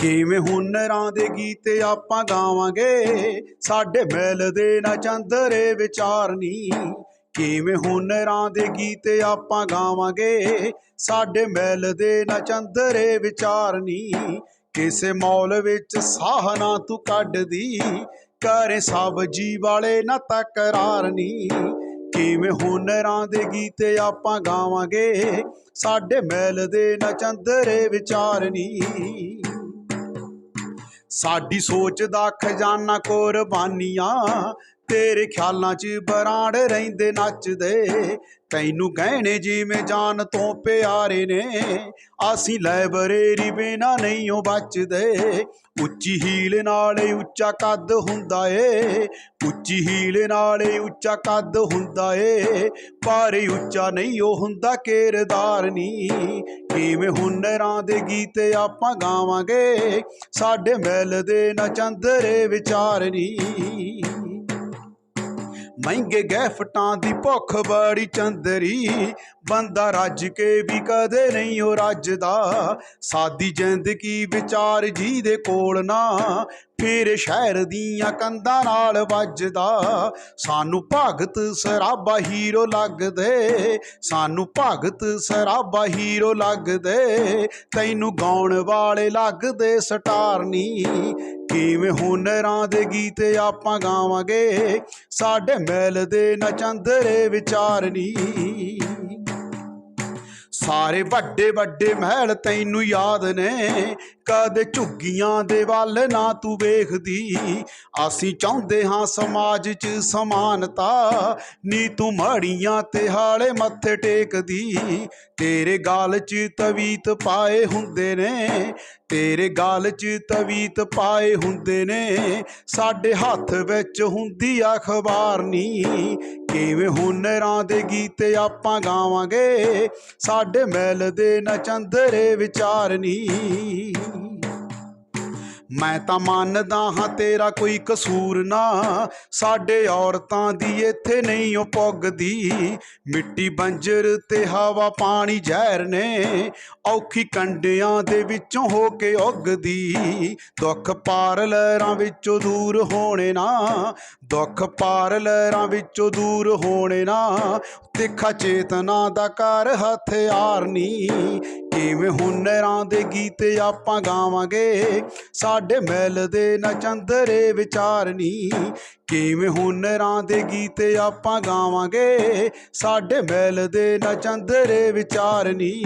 ਕਿਵੇਂ ਹੁਨਰਾਂ ਦੇ ਗੀਤ ਆਪਾਂ ਗਾਵਾਂਗੇ? ਸਾਡੇ ਮਿਲ ਦੇ ਨਾ ਚੰਦਰੇ ਵਿਚਾਰਨੀ। ਕਿਵੇਂ ਹੁਨਰਾਂ ਦੇ ਗੀਤ ਆਪਾਂ ਗਾਵਾਂਗੇ? ਸਾਡੇ ਮਿਲ ਦੇ ਨਾ ਚੰਦਰੇ ਵਿਚਾਰਨੀ। ਕਿਸੇ ਮੌਲ ਵਿੱਚ ਸਾਹ ਨਾ ਤੂੰ ਕੱਢਦੀ। ਕਰੇ ਸਬਜੀ ਵਾਲੇ ਨਾ ਤਕਰਾਰਨੀ ਕਿਵੇਂ ਹੁਨਰਾਂ ਦੇ ਗੀਤ ਆਪਾਂ ਗਾਵਾਂਗੇ? ਸਾਡੇ ਮੈਲ ਦੇ ਨਾ ਚੰਦਰੇ ਵਿਚਾਰਨੀ। ਸਾਡੀ ਸੋਚ ਦਾ ਖਜ਼ਾਨਾ ਕੁਰਬਾਨੀਆਂ ਤੇਰੇ ਖਿਆਲਾਂ 'ਚ ਬਰਾੜ ਰਹਿੰਦੇ ਨੱਚਦੇ, ਤੈਨੂੰ ਗਹਿਣੇ ਜਿਵੇਂ ਜਾਨ ਤੋਂ ਪਿਆਰੇ ਨੇ। ਅਸੀਂ ਲਾਇਬ੍ਰੇਰੀ ਬਿਨਾ ਨਹੀਂ ਉਹ ਬਚਦੇ, ਉੱਚੀ ਹੀਲ ਨਾਲ ਉੱਚਾ ਕੱਦ ਹੁੰਦਾ ਏ। ਉੱਚੀ ਹੀਲ ਨਾਲ ਉੱਚਾ ਕੱਦ ਹੁੰਦਾ ਏ ਪਰ ਉੱਚਾ ਨਹੀਂ ਉਹ ਹੁੰਦਾ ਕਿਰਦਾਰ ਨੀ। ਕਿਵੇਂ ਹੁਨਰਾਂ ਦੇ ਗੀਤ ਆਪਾਂ ਗਾਵਾਂਗੇ, ਸਾਡੇ ਮਿਲ ਦੇ ਨਾ ਚੰਦਰੇ ਵਿਚਾਰ ਨੀ। ਮਹਿੰਗੇ ਗੈਫਟਾਂ ਦੀ ਭੁੱਖ ਬੜੀ ਚੰਦਰੀ। ਬੰਦਾ ਰੱਜ ਕੇ ਵੀ ਕਦੇ ਨਹੀਂ ਉਹ ਰੱਜਦਾ। ਸਾਦੀ ਜ਼ਿੰਦਗੀ ਵਿਚਾਰ ਜੀ ਦੇ ਕੋਲ ਨਾ, ਫਿਰ ਸ਼ਹਿਰ ਦੀਆਂ ਕੰਧਾਂ ਨਾਲ ਵੱਜਦਾ। ਸਾਨੂੰ ਭਗਤ ਸਰਾਬਾ ਹੀਰੋ ਲੱਗਦੇ, ਸਾਨੂੰ ਭਗਤ ਸਰਾਬਾ ਹੀਰੋ ਲੱਗਦੇ। ਤੈਨੂੰ ਗਾਉਣ ਵਾਲੇ ਲੱਗਦੇ ਸਟਾਰਨੀ ਕਿਵੇਂ ਹੁਨਰਾਂ ਦੇ ਗੀਤ ਆਪਾਂ ਗਾਵਾਂਗੇ? ਸਾਡੇ ਮਿਲ ਦੇ ਨਾ ਚੰਦਰੇ ਵਿਚਾਰਨੀ ਸਾਰੇ ਵੱਡੇ ਵੱਡੇ ਮਹਿਲ ਤੈਨੂੰ ਯਾਦ ਨੇ। ਕਦੇ ਝੁੱਗੀਆਂ ਦੇ ਵੱਲ ਨਾ ਤੂੰ ਵੇਖਦੀ। ਅਸੀਂ ਚਾਹੁੰਦੇ ਹਾਂ ਸਮਾਜ 'ਚ ਸਮਾਨਤਾ। ਨੀ ਤੂੰ ਮਾੜੀਆਂ ਤੇ ਹਾਲੇ ਮੱਥੇ ਟੇਕਦੀ। ਤੇਰੇ ਗਾਲ 'ਚ ਤਵੀਤ ਪਾਏ ਹੁੰਦੇ ਨੇ। ਤੇਰੇ ਗਾਲ 'ਚ ਤਵੀਤ ਪਾਏ ਹੁੰਦੇ ਨੇ। ਸਾਡੇ ਹੱਥ ਵਿੱਚ ਹੁੰਦੀ ਅਖਬਾਰ ਨੀ। ਕਿਵੇਂ ਹੁਨਰਾਂ ਦੇ ਗੀਤ ਆਪਾਂ ਗਾਵਾਂਗੇ? ਸਾਡੇ ਮਿਲ ਦੇ ਨਾ ਚੰਦਰੇ ਵਿਚਾਰਨੀ। ਮੈਂ ਤਾਂ ਮੰਨਦਾ ਹਾਂ ਤੇਰਾ ਕੋਈ ਕਸੂਰ ਨਾ। ਸਾਡੇ ਔਰਤਾਂ ਦੀ ਇੱਥੇ ਨਹੀਂ ਉਹ ਪੁੱਗਦੀ। ਮਿੱਟੀ ਬੰਜਰ ਤੇ ਹਵਾ ਪਾਣੀ ਜ਼ਹਿਰ ਨੇ। ਔਖੀ ਕੰਡਿਆਂ ਦੇ ਵਿੱਚੋਂ ਹੋ ਕੇ ਉੱਗਦੀ। ਦੁੱਖ ਪਾਰ ਲਹਿਰਾਂ ਵਿੱਚੋਂ ਦੂਰ ਹੋਣੇ ਨਾ। ਦੁੱਖ ਪਾਰ ਲਹਿਰਾਂ ਵਿੱਚੋਂ ਦੂਰ ਹੋਣੇ ਨਾ। ਤਿੱਖਾ ਚੇਤਨਾ ਦਾ ਕਰ ਹਥਿਆਰ ਨੀ। ਕਿਵੇਂ ਹੁਨਰਾਂ ਦੇ ਗੀਤ ਆਪਾਂ ਗਾਵਾਂਗੇ, ਸਾਡੇ ਮਿਲ ਦੇ ਨਾ ਚੰਦਰੇ ਵਿਚਾਰਨੀ। ਕਿਵੇਂ ਹੁਨਰਾਂ ਦੇ ਗੀਤ ਆਪਾਂ ਗਾਵਾਂਗੇ, ਸਾਡੇ ਮਿਲ ਦੇ ਨਾ ਚੰਦਰੇ ਵਿਚਾਰਨੀ।